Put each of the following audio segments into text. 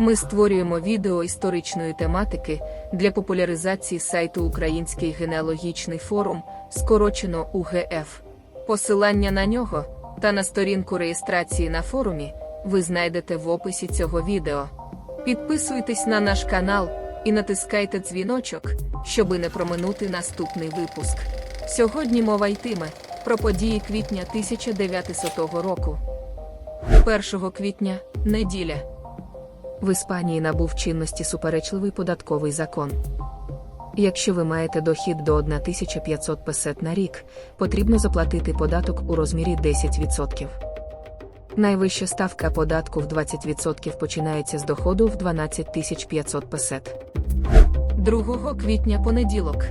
Ми створюємо відео історичної тематики для популяризації сайту Український генеалогічний форум, скорочено УГФ. Посилання на нього та на сторінку реєстрації на форумі ви знайдете в описі цього відео. Підписуйтесь на наш канал і натискайте дзвіночок, щоби не проминути наступний випуск. Сьогодні мова йтиме про події квітня 1900 року. 1 квітня неділя. В Іспанії набув чинності суперечливий податковий закон. Якщо ви маєте дохід до 1500 песет на рік, потрібно заплатити податок у розмірі 10%. Найвища ставка податку в 20% починається з доходу в 12 500 песет. 2 квітня понеділок.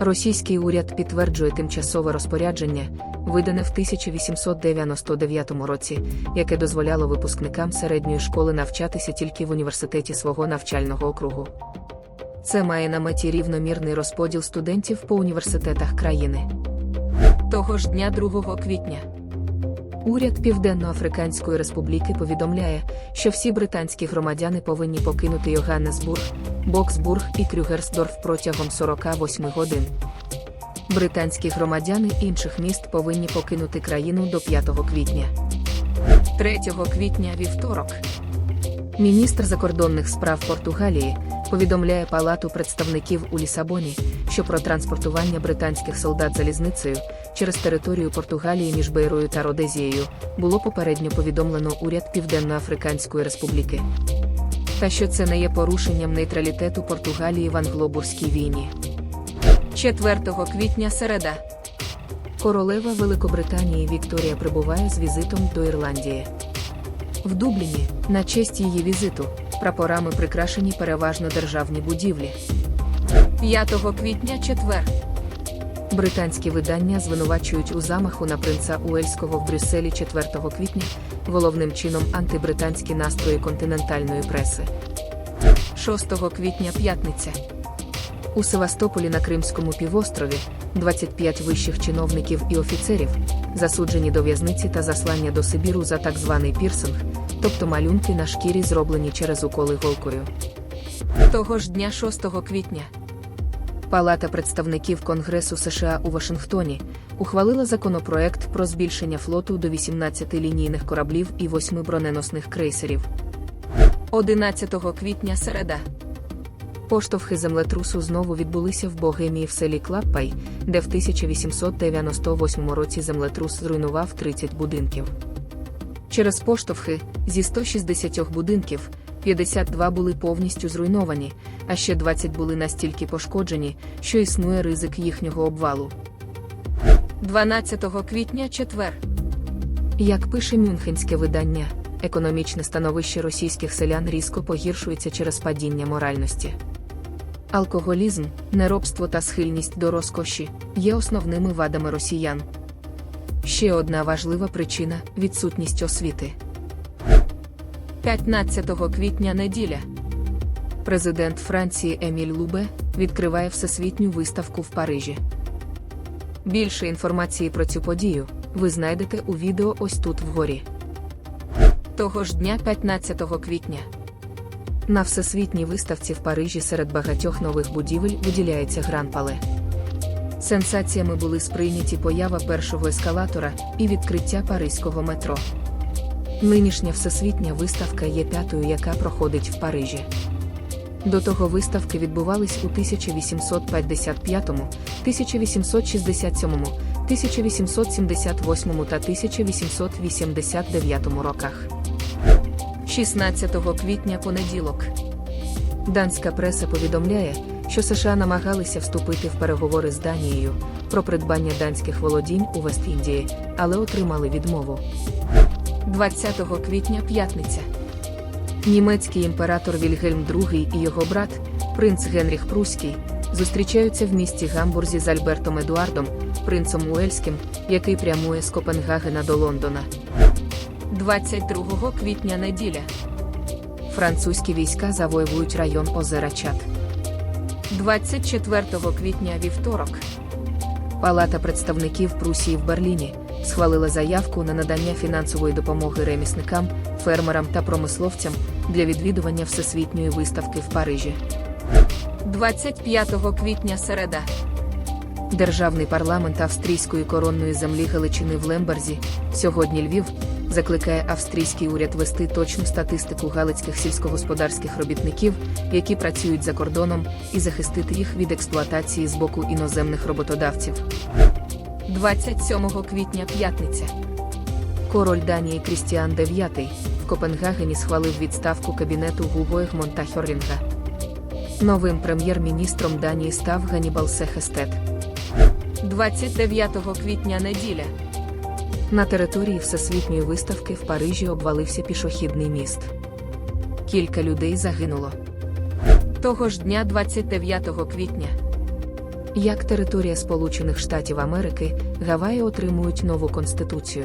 Російський уряд підтверджує тимчасове розпорядження, видане в 1899 році, яке дозволяло випускникам середньої школи навчатися тільки в університеті свого навчального округу. Це має на меті рівномірний розподіл студентів по університетах країни. Того ж дня 2 квітня. Уряд Південно-Африканської Республіки повідомляє, що всі британські громадяни повинні покинути Йоганнесбург, Боксбург і Крюгерсдорф протягом 48 годин. Британські громадяни інших міст повинні покинути країну до 5 квітня. 3 квітня вівторок. Міністр закордонних справ Португалії повідомляє Палату представників у Лісабоні, що про транспортування британських солдат залізницею через територію Португалії між Бейрою та Родезією було попередньо повідомлено уряд Південно-Африканської Республіки. Та що це не є порушенням нейтралітету Португалії в англобурській війні. 4 квітня середа. Королева Великобританії Вікторія прибуває з візитом до Ірландії. В Дубліні, на честь її візиту, прапорами прикрашені переважно державні будівлі. 5 квітня четвер. Британські видання звинувачують у замаху на принца Уельського в Брюсселі 4 квітня, головним чином антибританські настрої континентальної преси. 6 квітня п'ятниця. У Севастополі на Кримському півострові 25 вищих чиновників і офіцерів, засуджені до в'язниці та заслання до Сибіру за так званий пірсинг, тобто малюнки на шкірі зроблені через уколи голкою. Того ж дня 6 квітня Палата представників Конгресу США у Вашингтоні ухвалила законопроект про збільшення флоту до 18 лінійних кораблів і 8 броненосних крейсерів. 11 квітня середа. Поштовхи землетрусу знову відбулися в Богемії в селі Клаппай, де в 1898 році землетрус зруйнував 30 будинків. Через поштовхи зі 160 будинків 52 були повністю зруйновані, а ще 20 були настільки пошкоджені, що існує ризик їхнього обвалу. 12 квітня четвер. Як пише мюнхенське видання, економічне становище російських селян різко погіршується через падіння моральності. Алкоголізм, неробство та схильність до розкоші є основними вадами росіян. Ще одна важлива причина відсутність освіти. 15 квітня неділя. Президент Франції Еміль Лубе відкриває всесвітню виставку в Парижі. Більше інформації про цю подію ви знайдете у відео ось тут вгорі. Того ж дня 15 квітня. На всесвітній виставці в Парижі серед багатьох нових будівель виділяється Гран-Пале. Сенсаціями були сприйняті поява першого ескалатора і відкриття паризького метро. Нинішня всесвітня виставка є п'ятою, яка проходить в Парижі. До того виставки відбувались у 1855, 1867, 1878 та 1889 роках. 16 квітня понеділок. Данська преса повідомляє, що США намагалися вступити в переговори з Данією про придбання данських володінь у Вест-Індії, але отримали відмову. 20 квітня п'ятниця. Німецький імператор Вільгельм II і його брат, принц Генріх Пруський, зустрічаються в місті Гамбурзі з Альбертом Едуардом, принцем Уельським, який прямує з Копенгагена до Лондона. 22 квітня неділя. Французькі війська завоюють район озера Чат. 24 квітня вівторок. Палата представників Прусії в Берліні схвалила заявку на надання фінансової допомоги ремісникам, фермерам та промисловцям для відвідування Всесвітньої виставки в Парижі. 25 квітня середа. Державний парламент австрійської коронної землі Галичини в Лемберзі, сьогодні Львів, закликає австрійський уряд вести точну статистику галицьких сільськогосподарських робітників, які працюють за кордоном, і захистити їх від експлуатації з боку іноземних роботодавців. 27 квітня п'ятниця. Король Данії Крістіан IX в Копенгагені схвалив відставку кабінету Гуго Егмонта Хьорлінга. Новим прем'єр-міністром Данії став Ганібал Сехестет. 29 квітня неділя. На території Всесвітньої виставки в Парижі обвалився пішохідний міст. Кілька людей загинуло. Того ж дня, 29 квітня. Як територія Сполучених Штатів Америки, Гаваї отримують нову конституцію.